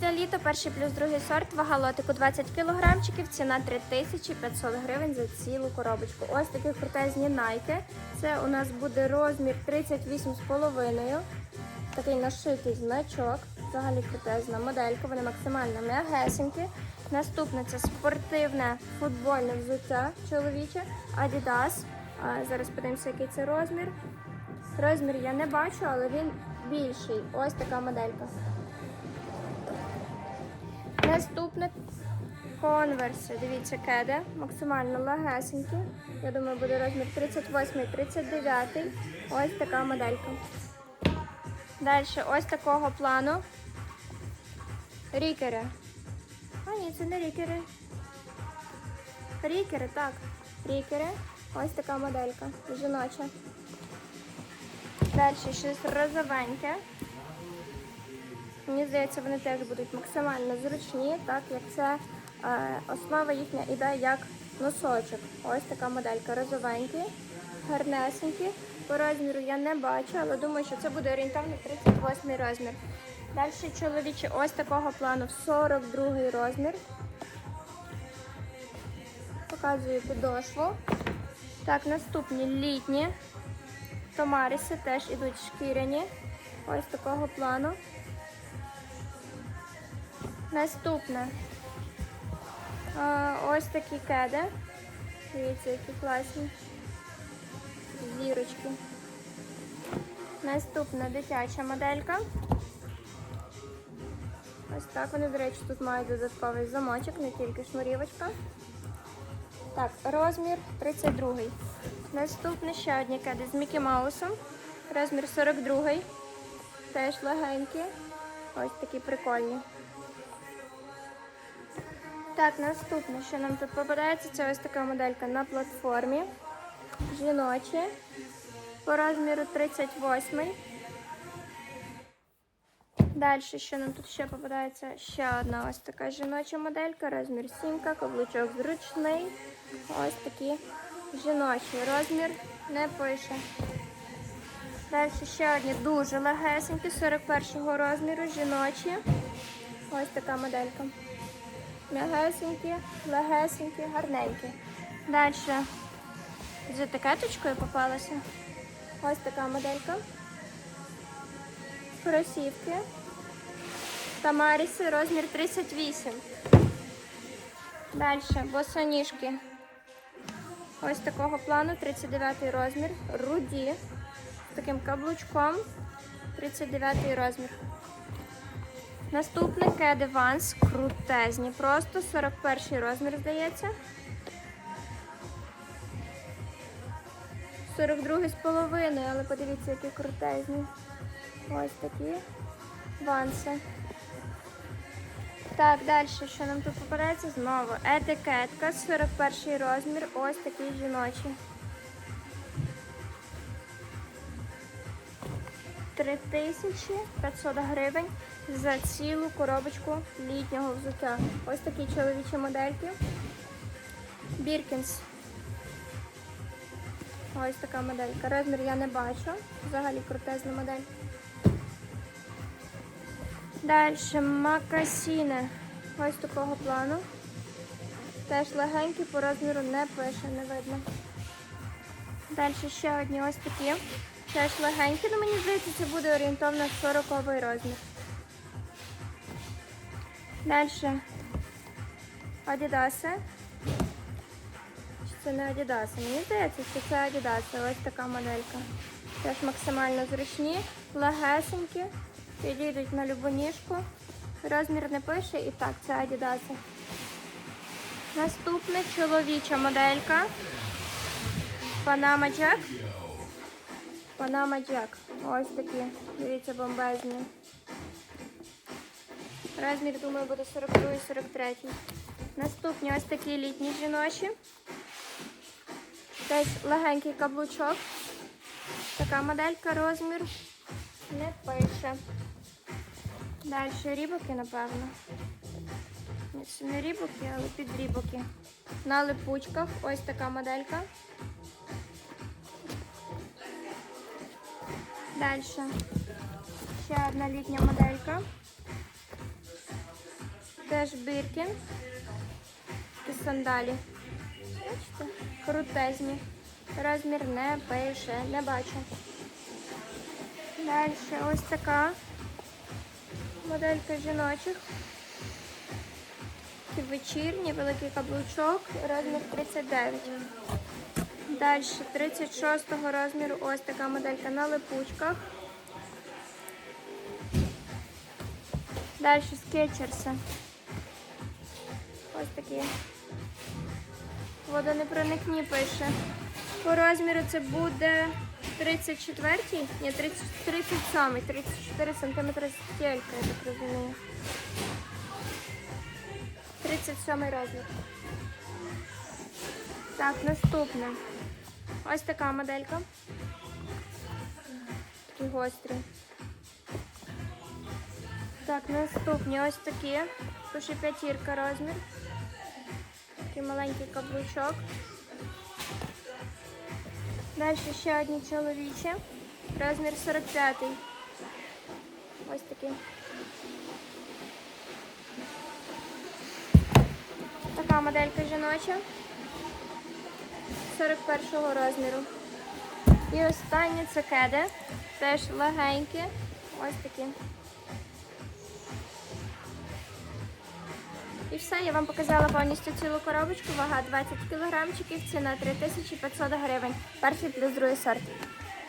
для літа, перший плюс другий сорт, вага лотику 20 кілограмчиків, ціна 3500 гривень за цілу коробочку. Ось такі крутезні найки. Це у нас буде розмір 38,5. Такий нашитий значок. Взагалі крутезна моделька, вони максимально м'ягесенькі. Наступне це спортивне футбольне взуття чоловіче Adidas. Зараз подивимося, який це розмір. Розмір я не бачу, але він більший. Ось така моделька. Наступне конверси. Дивіться, кеди. Максимально легесенькі. Я думаю, буде розмір 38 39 Ось така моделька. Далі ось такого плану. Рікери. А, ні, це не рікери. Рікери, так. Рікери. Ось така моделька. Жіноча. Далі щось розовеньке. Мені здається, вони теж будуть максимально зручні, так як це е, основа їхня іде як носочок. Ось така моделька розовенькі, гарнесенькі. По розміру я не бачу, але думаю, що це буде орієнтовно 38 розмір. Далі чоловічі ось такого плану 42 розмір. Показую підошву. Так, наступні літні. Томариси теж ідуть шкіряні. Ось такого плану. Наступне. Ось такі кеди. Дивіться, які класні. Зірочки. Наступна дитяча моделька. Ось так вони, до речі, тут мають додатковий замочок, не тільки шнурівочка. Так, розмір 32. Наступне ще одні кеди з Мікі Маусом. Розмір 42. Теж легенькі. Ось такі прикольні. Так, наступне, що нам тут попадається, це ось така моделька на платформі. Жіночі. По розміру 38. Далі, що нам тут ще попадається? Ще одна ось така жіноча моделька, розмір сімка, каблучок зручний. Ось такі жіночі. Розмір не пише. Далі ще одні дуже легесенькі, 41 розміру, жіночі. Ось така моделька. М'ягесенькі, легесенькі, гарненькі. Далі з етикеточкою попалася. Ось така моделька. Кросівки. Тамаріси, розмір 38. Далі босоніжки. Ось такого плану, 39 розмір. Руді. З таким каблучком. 39 розмір. Наступне кеди Ванс. Крутезні. Просто 41 розмір, здається. 42 з половиною, але подивіться, які крутезні. Ось такі ванси. Так, далі, що нам тут попадається? Знову етикетка, 41 розмір, ось такий жіночий. 3500 гривень за цілу коробочку літнього взуття. Ось такі чоловічі модельки. Біркінс. Ось така моделька. Розмір я не бачу. Взагалі крутезна модель. Далі макасіни. Ось такого плану. Теж легенькі, по розміру не пише, не видно. Далі ще одні ось такі. Теж легенькі, але мені здається, це буде орієнтовно 40 розмір. Далі Адідаси. Чи це не Адідаси? Мені здається, що це Адідаси. Ось така моделька. Теж максимально зручні, легесенькі, підійдуть на любу ніжку. Розмір не пише і так, це Адідаси. Наступна чоловіча моделька. Панама Джек. Панама Джек. Ось такі. Дивіться, бомбезні. Розмір, думаю, буде 42-43. Наступні ось такі літні жіночі. Десь легенький каблучок. Така моделька, розмір не пише. Далі рібоки, напевно. Це не рібоки, але підрібоки. На липучках ось така моделька. Далі. Ще одна літня моделька. Теж Біркін. Такі сандалі. Бачите? Крутезні. Розмір не пише, не бачу. Далі ось така моделька жіночих. Такі вечірні, великий каблучок, розмір 39. Далі 36 розміру ось така моделька на липучках. Далі скетчерси. Ось такі. Водонепроникні пише. По розміру це буде 34, ні, 30, 37, 34 см стільки, я так розумію. 37 розмір. Так, наступне. Ось така моделька. Такі гострі. Так, наступні ось такі. Пише п'ятірка розмір. Такий маленький каблучок. Далі ще одні чоловічі. Розмір 45. Ось такі. Така моделька жіноча. 41-го розміру. І останні це кеди. Теж легенькі. Ось такі. І все, я вам показала повністю цілу коробочку. Вага 20 кілограмчиків, ціна 3500 гривень. Перший плюс другий сорт.